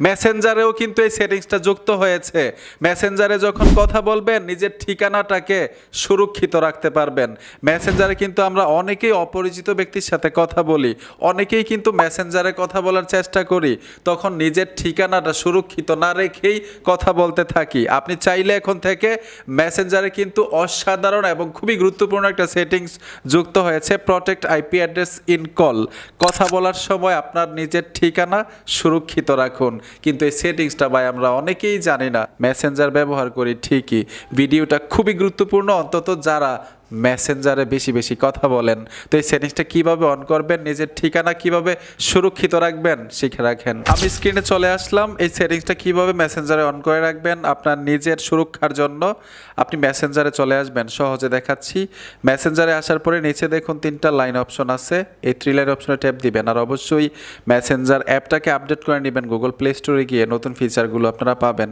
মেসেঞ্জারেও কিন্তু এই সেটিংসটা যুক্ত হয়েছে। মেসেঞ্জারে যখন কথা বলবেন, নিজের ঠিকানাটাকে সুরক্ষিত রাখতে পারবেন। মেসেঞ্জারে কিন্তু আমরা অনেকেই অপরিচিত ব্যক্তির সাথে কথা বলি, অনেকেই কিন্তু মেসেঞ্জারে কথা বলার চেষ্টা করি, তখন নিজের ঠিকানাটা সুরক্ষিত না রেখেই কথা বলতে থাকি। আপনি চাইলে এখন থেকে মেসেঞ্জারে কিন্তু অসাধারণ এবং খুবই গুরুত্বপূর্ণ একটা সেটিংস যুক্ত হয়েছে protect IP address in call কথা বলার সময় আপনার নিজের ঠিকানা সুরক্ষিত রাখুন। কিন্তু এই সেটিংসটা ভাই আমরা অনেকেই জানি না। মেসেঞ্জার ব্যবহার করি ঠিকই। ভিডিওটা খুবই গুরুত্বপূর্ণ। অন্তত যারা মেসেঞ্জারে বেশি বেশি কথা বলেন। তো এই সেটিংসটা কীভাবে অন করবেন, নিজের ঠিকানা কীভাবে সুরক্ষিত রাখবেন, শিখে রাখেন। আমি স্ক্রিনে চলে আসলাম, এই সেটিংসটা কীভাবে মেসেঞ্জারে অন করে রাখবেন, আপনার নিজের সুরক্ষার জন্য আপনি মেসেঞ্জারে চলে আসবেন। সহজে দেখাচ্ছি। মেসেঞ্জারে আসার পরে নিচে দেখুন তিনটা লাইন অপশন আছে। এই থ্রি লাইন অপশনে ট্যাপ দিবেন আর অবশ্যই মেসেঞ্জার অ্যাপটাকে আপডেট করে নেবেন গুগল প্লে স্টোরে গিয়ে নতুন ফিচারগুলো আপনারা পাবেন।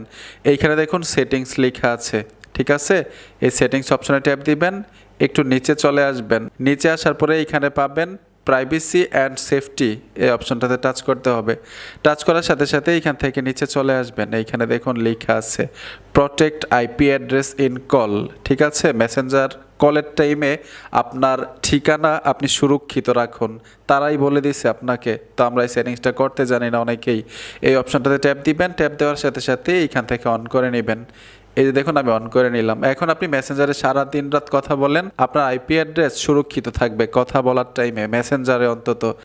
এইখানে দেখুন সেটিংস লেখা আছে, ঠিক আছে? এই সেটিংস অপশনে ট্যাপ দিবেন। একটু নিচে চলে আসবেন। নিচে আসার পরে এইখানে পাবেন প্রাইভেসি অ্যান্ড সেফটি এই অপশনটাতে টাচ করতে হবে। টাচ করার সাথে সাথে এইখান থেকে নিচে চলে আসবেন। এইখানে দেখুন লেখা আছে protect IP address in call ঠিক আছে? মেসেঞ্জার কলের টাইমে আপনার ঠিকানা আপনি সুরক্ষিত রাখুন। তারাই বলে দিছে আপনাকে। তো আমরা এই সেটিংসটা করতে জানি না অনেকেই। এই অপশনটাতে ট্যাপ দিবেন। ট্যাপ দেওয়ার সাথে সাথে এইখান থেকে অন করে নেবেন। এই যে দেখুন, আমি অন করে নিলাম। এখন আপনি মেসেঞ্জারে সারা দিন রাত কথা বলেন, আপনার আইপি অ্যাড্রেস সুরক্ষিত থাকবে কথা বলার টাইমে মেসেঞ্জারে অন্তত।